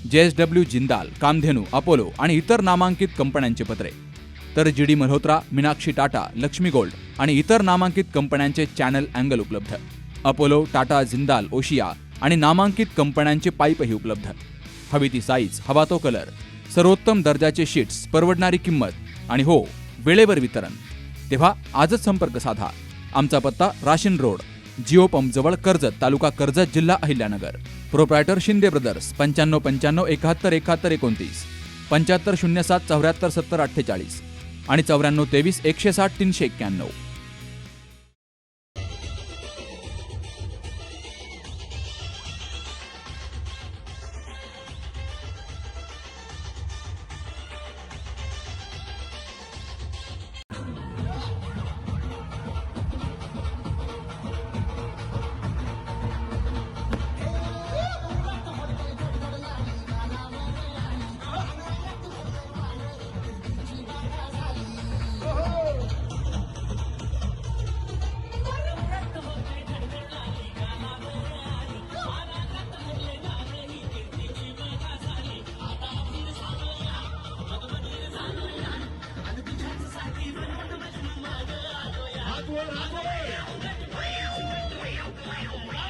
J S W Jindal Kamdhenu Apollo आणि इतर नामांकित कंपन्यांचे पत्रे. तर G D Malhotra Meenakshi Tata Lakshmi gold आणि इतर नामांकित कंपन्यांचे चॅनल अँगल उपलब्ध. अपोलो टाटा जिंदाल ओशिया आणि नामांकित कंपन्यांचे पाईपही उपलब्ध. हवी ती साईज हवा तो कलर सर्वोत्तम दर्जाचे शीट्स परवडणारी किंमत आणि हो वेळेवर वितरण. तेव्हा आजच संपर्क साधा. आमचा पत्ता राशीन रोड जिओ पंप जवळ कर्जत तालुका कर्जत जिल्हा अहिल्यानगर. प्रोप्रायटर शिंदे ब्रदर्स पंच्याण्णव पंच्याण्णव एकाहत्तर एकाहत्तर एकोणतीस पंच्याहत्तर शून्य सात चौऱ्याहत्तर सत्तर अठ्ठेचाळीस आणि चौऱ्याण्णव तेवीस एकशे साठ तीनशे एक्क्याण्णव. That's what I want.